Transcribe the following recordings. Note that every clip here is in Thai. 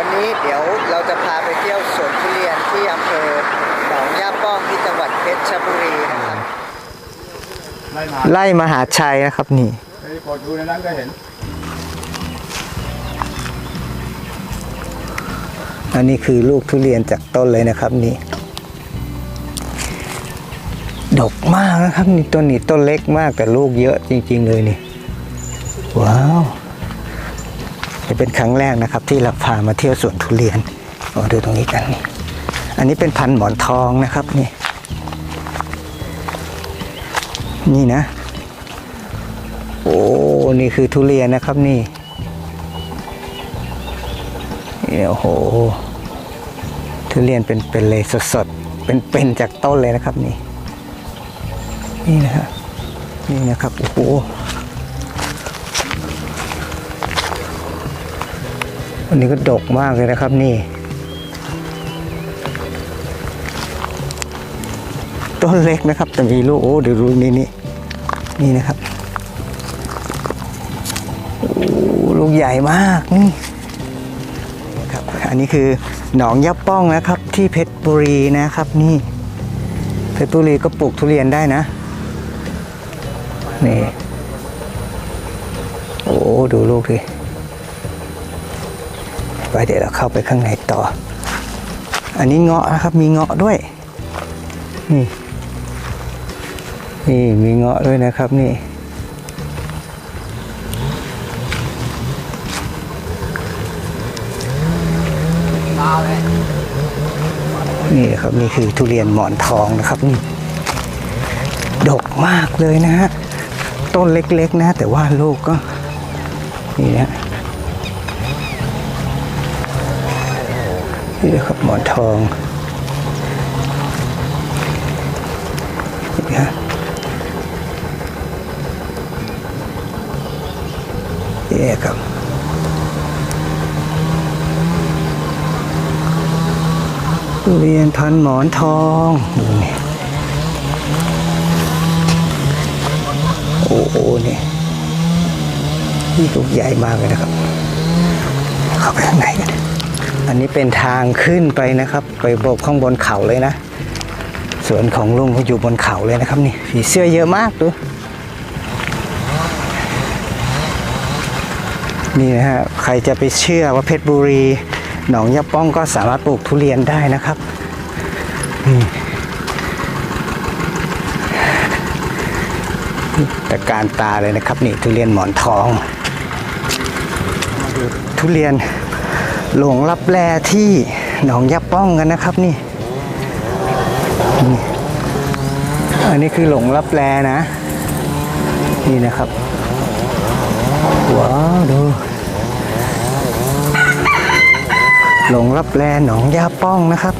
วันนี้เดี๋ยวเราจะพาไปเที่ยวสวนทุเรียนที่อำเภอหนองย่าป้องที่จังหวัดเพชรบุรีนะครับไล่มาไล่มหาชัยนะครับนี่ไปกดดูในนั้นก็เห็น อันนี้คือลูกทุเรียนจากต้นเลยนะครับนี่ดกมากนะครับนี่ต้นนี้ต้นเล็กมากแต่ลูกเยอะจริง ๆ เลยนี่ ว้าว จะเป็นครั้งแรกนะครับ ที่เราพามาเที่ยวสวนทุเรียนมาดูตรงนี้กัน อันนี้เป็นพันหมอนทองนะครับนี่ นี่นะ โอ้ นี่คือทุเรียนนะครับนี่นี่โอ้โห ทุเรียนเป็นเป็นเลยสดๆ เป็นเป็นจากต้นเลยนะครับนี่ นี่นะครับนี่นะครับ โอ้โห อันนี้ก็ดกมากเลยนะครับนี่ ต้นเล็กนะครับ แต่มีลูกโอ้เดี๋ยวดูนี่นี่นี่นะครับโอ้ลูกใหญ่มากนี่ครับอันนี้คือหนองยับป้องนะครับที่เพชรบุรีนะครับนี่ เพชรบุรีก็ปลูกทุเรียนได้นะนี่โอ้ดูลูกดิ ไปเดี๋ยวเราเข้าไปข้างในต่อ อันนี้เงาะนะครับ มีเงาะด้วย นี่ นี่มีเงาะด้วยนะครับนี่ นี่ครับนี่คือทุเรียนหมอนทองนะครับนี่ดกมากเลยนะฮะ ต้นเล็กๆนะ แต่ว่าลูกก็ นี่นะ นี่นะครับหมอนทองนี่ฮะนี่ครับทุเรียนพันหมอนทองดูนี่โอ้โหนี่นี่ลูกใหญ่มากเลยนะครับ เข้าไปข้างในกัน อันนี้เป็นทางขึ้นไปนะครับ ไปบกข้างบนเขาเลยนะ สวนของลุงเขาอยู่บนเขาเลยนะครับนี่ผีเสื้อเยอะมากดูนี่นะฮะใครจะไปเชื่อว่าเพชรบุรี หนองยาป้องก็สามารถปลูกทุเรียนได้นะครับนี่แต่การตาเลยนะครับนี่ทุเรียนหมอนทอง ทุเรียน หลวงรับแลที่หนองยับป้องกันนะครับนี่ อันนี้คือหลงรับแลนะ นี่นะครับว้าวดูหลงรับแลหนองยาป้องนะครับ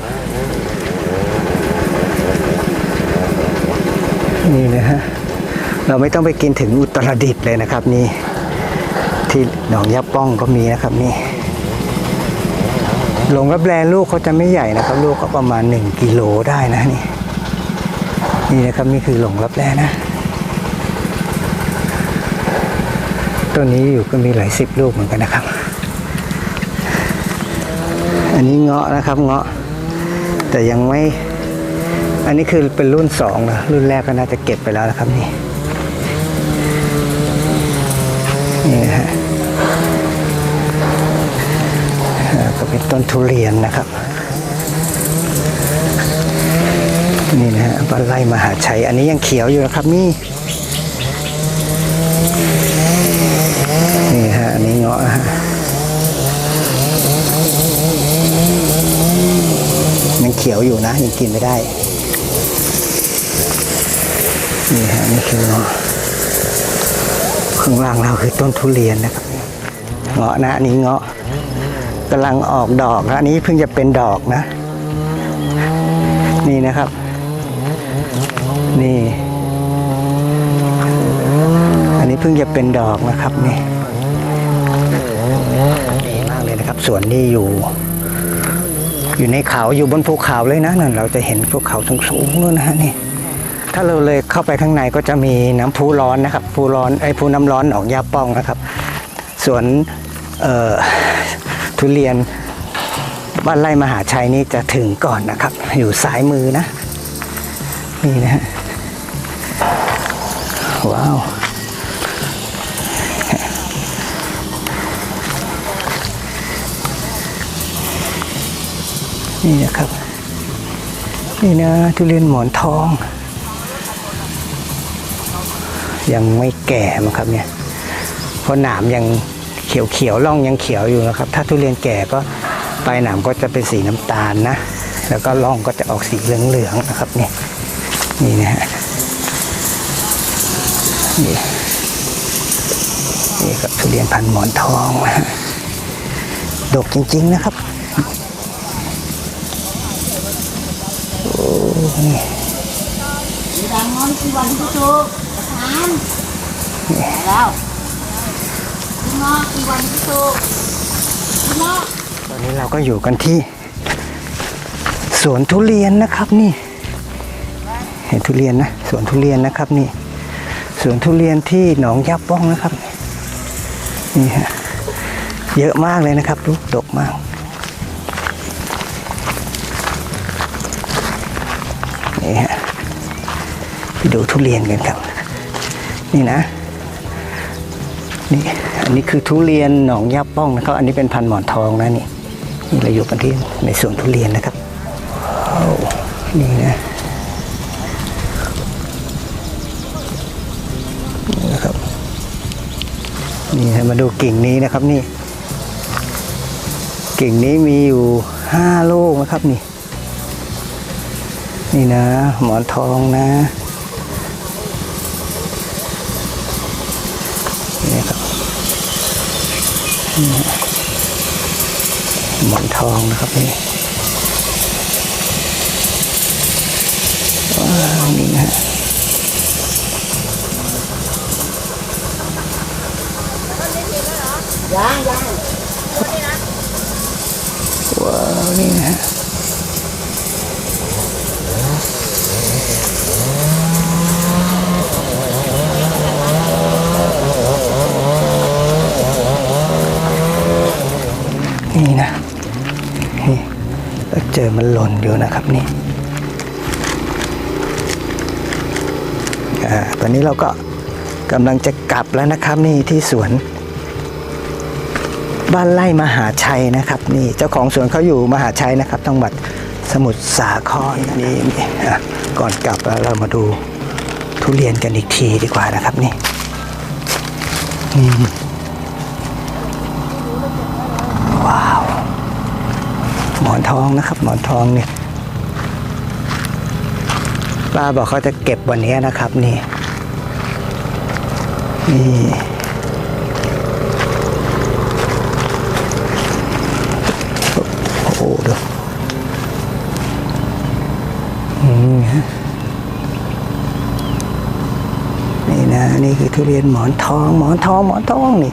นี่เลยฮะเราไม่ต้องไปกินถึงอุตรดิตถ์เลยนะครับนี่ ที่หนองยาป้องก็มีนะครับนี่ หลงรับแลลูกเขาจะไม่ใหญ่นะครับ ลูกก็ประมาณ 1กิโลได้นะนี่นี่นะครับนี่คือหลงรับแลนะต้นนี้อยู่ก็มีหลายสิบลูกเหมือนกันนะครับ อันนี้เงาะนะครับเงาะ แต่ยังไม่ อันนี้คือเป็นรุ่นสองนะรุ่นแรกก็น่าจะเก็บไปแล้วนะครับนี่นี่นะฮะ เป็นต้นทุเรียนนะครับ นี่นะฮะบ้านไร่มหาชัย อันนี้ยังเขียวอยู่นะครับนี่นี่ฮะอันนี้เงาะฮะยังเขียวอยู่นะยังกินไม่ได้ นี่ฮะนี่คือเงาะข้างล่างเราคือต้นทุเรียนนะครับ เงาะนะอันนี้เงาะ กำลังออกดอกอันนี้เพิ่งจะเป็นดอกนะ นี่นะครับ นี่ อันนี้เพิ่งจะเป็นดอกนะครับนี่ดีมากเลยนะครับสวนนี้อยู่ อยู่ในเขาอยู่บนภูเขาเลยนะนั่นเราจะเห็นภูเขาสูงๆนู่นนะฮะนี่ถ้าเราเลยเข้าไปข้างในก็จะมีน้ำพุร้อนนะครับพุร้อนไอ้พุน้ำร้อนหนองยาป้องนะครับสวนเอ่อ ทุเรียนบ้านไร่มหาชัยนี่จะถึงก่อนนะครับ อยู่ซ้ายมือนะ นี่นะฮะว้าวนี่นะครับ นี่นะทุเรียนหมอนทอง ยังไม่แก่มั้งครับเนี่ยเพราะหนามยัง เขียวเขียวๆร่องยังเขียวอยู่นะครับ ถ้าทุเรียนแก่ก็ปลายหนามก็จะเป็นสีน้ำตาลนะ แล้วก็ร่องก็จะออกสีเหลืองๆนะครับนี่นี่นะฮะนี่นี่กับทุเรียนพันหมอนทองดกจริงๆนะครับโอ้นี่ดังนอนกี่วันพี่ตูทานแล้ว พี่นอกกี่วันพี่ตูพี่นอกตอนนี้เราก็อยู่กันที่ สวนทุเรียนนะครับนี่ เห็นทุเรียนนะสวนทุเรียนนะครับนี่สวนทุเรียนที่หนองยับป้องนะครับ นี่ฮะเยอะมากเลยนะครับลูกดกมากนี่ฮะไปดูทุเรียนกันครับ นี่นะ นี่อันนี้คือทุเรียนหนองยับป้องนะครับ อันนี้เป็นพันหมอนทองนะนี่นี่เราอยู่กันที่ในสวนทุเรียนนะครับนี่นะนี่นะครับนี่มาดูกิ่งนี้นะครับนี่ กิ่งนี้มีอยู่ห้าลูกนะครับนี่ นี่นะ หมอนทองนะนี่ครับ หมอนทองนะครับนี่ว้าว นี่นะฮะว้าวนี่นะฮะนี่นะนี่เราเจอมันหล่นอยู่นะครับนี่อ่าตอนนี้เราก็กำลังจะกลับแล้วนะครับนี่ที่สวน บ้านไร่มหาชัยนะครับ นี่เจ้าของสวนเขาอยู่มหาชัยนะครับจังหวัดสมุทรสาครนี่นี่ก่อนกลับแล้วเรามาดูทุเรียนกันอีกทีดีกว่านะครับนี่อืมว้าว หมอ นะครับ หมอนทองเนี่ยป้าบอกเขาจะเก็บวันนี้นะครับนี่นี่โอ้โหดูอืมฮะนี่นะนี่คือทุเรียนหมอนทองหมอนทองหมอนทองนี่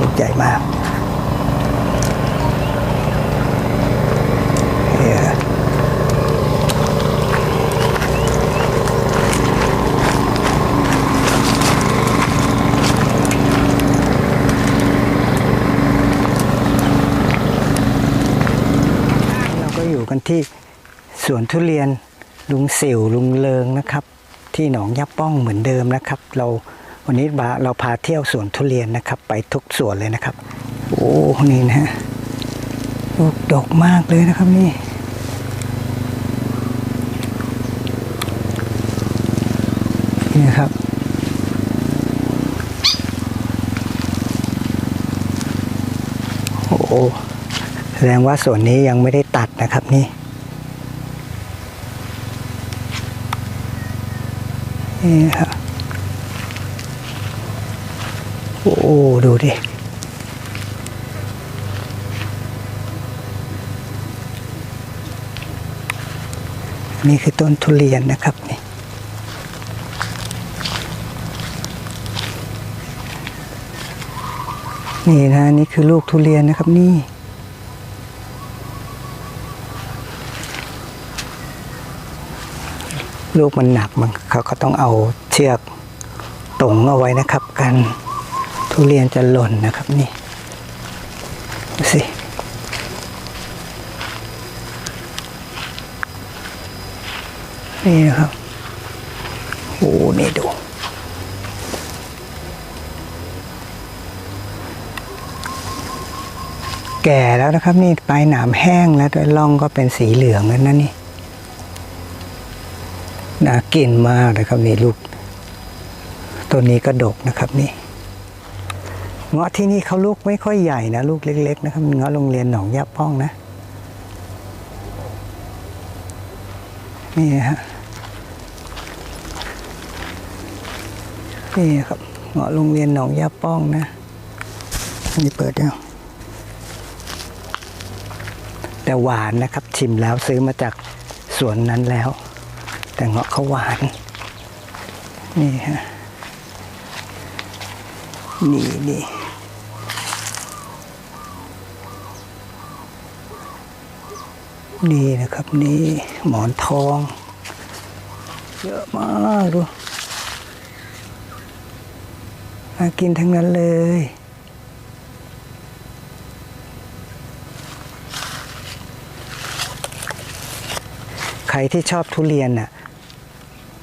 ลูกใหญ่มากเนี่ย เราก็อยู่กันที่ สวนทุเรียนลุงสิวลุงเลิงนะครับ ที่หนองยับป้องเหมือนเดิมนะครับ เราวันนี้เราพาเที่ยวสวนทุเรียนนะครับ ไปทุกสวนเลยนะครับ โอ้นี่นะฮะลูกดกมากเลยนะครับนี่นี่นะครับโอ้แสดงว่าส่วนนี้ยังไม่ได้ตัดนะครับนี่ นี่ครับโอ้โดูดินี่คือต้นทุเรียนนะครับนี่นี่นะนี่คือลูกทุเรียนนะครับนี่ ลูกมันหนักมันเขาก็ต้องเอาเชือกตงเอาไว้นะครับ กันทุเรียนจะหล่นนะครับนี่ดูสินี่นะครับโอ้นี่ดูแก่แล้วนะครับนี่ปลายหนามแห้งแล้วด้วยร่องก็เป็นสีเหลืองแล้วนะนี่ น่ากินมากนะครับนี่ลูกต้นนี้ก็ดกนะครับนี่เงาะที่นี่เขาลูกไม่ค่อยใหญ่นะลูกเล็ก ๆ นะครับเงาะโรงเรียนหนองยาป้องนะนี่ฮะนี่ครับเงาะโรงเรียนหนองยาป้องนะนี่เปิดแล้วแต่หวานนะครับชิมแล้วซื้อมาจากสวนนั้นแล้ว แต่เงาะเขาหวาน นี่ฮะ นี่นี่นี่นะครับนี่หมอนทอง เยอะมากดูน่ากินทั้งนั้นเลย ใครที่ชอบทุเรียนน่ะ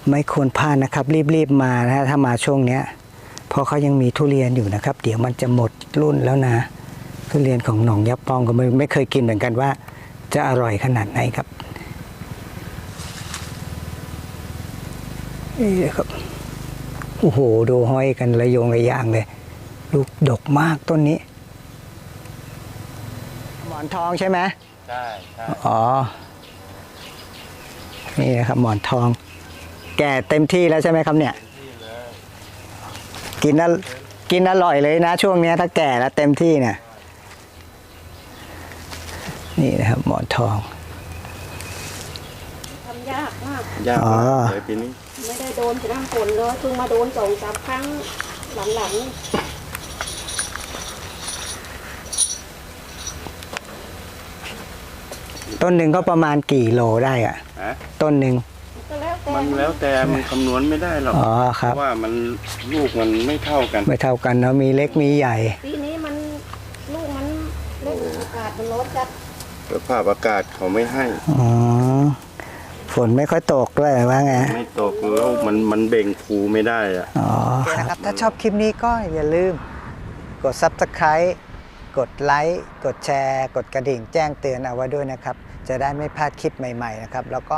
ไม่ควรพลาดนะครับ รีบๆมานะฮะถ้ามาช่วงเนี้ยเพราะเขายังมีทุเรียนอยู่นะครับ เดี๋ยวมันจะหมดรุ่นแล้วนะ ทุเรียนของหนองยับปองก็ไม่ไม่เคยกินเหมือนกันว่า จะอร่อยขนาดไหนครับนี่ครับโอ้โหดูห้อยกันระโยงระยางเลย ลูกดกมากต้นนี้ หมอนทองใช่ไหมใช่ใช่อ๋อ นี่นะครับหมอนทอง แก่เต็มที่แล้วใช่ไหมครับเนี่ย กินอกินอร่อยเลยนะ ช่วงเนี้ยถ้าแก่แล้วเต็มที่เนี่ย นี่นะครับ หมอนทองทำยากมาก ยากอ๋อเลยปีนี้ ไม่ได้โดนน้ำฝนเลยเพิ่งมาโดนสองสามครั้งหลังต้นหนึ่งก็ประมาณกี่โลได้อะฮะต้นหนึ่งๆก็แล้วแต่ มันแล้วแต่มันคำนวณไม่ได้หรอกอ๋อคเพรับ ราะว่ามันลูกมันไม่เท่ากัน ไม่เท่ากันเนาะมีเล็กมีใหญ่ ปีนี้มันลูกมันเล่นอากาศมันร้อนจัดสภาพอากาศเขาไม่ให้ อ๋อ ฝนไม่ค่อยตกด้วยว่าไง ไม่ตกแล้วมันมันเบ่งภูไม่ได้อะอ๋อครับ ถ้าชอบคลิปนี้ก็อย่าลืม กด Subscribe กดไลค์ กดแชร์ กดกระดิ่งแจ้งเตือนเอาไว้ด้วยนะครับ จะได้ไม่พลาดคลิปใหม่ ๆ นะครับ แล้วก็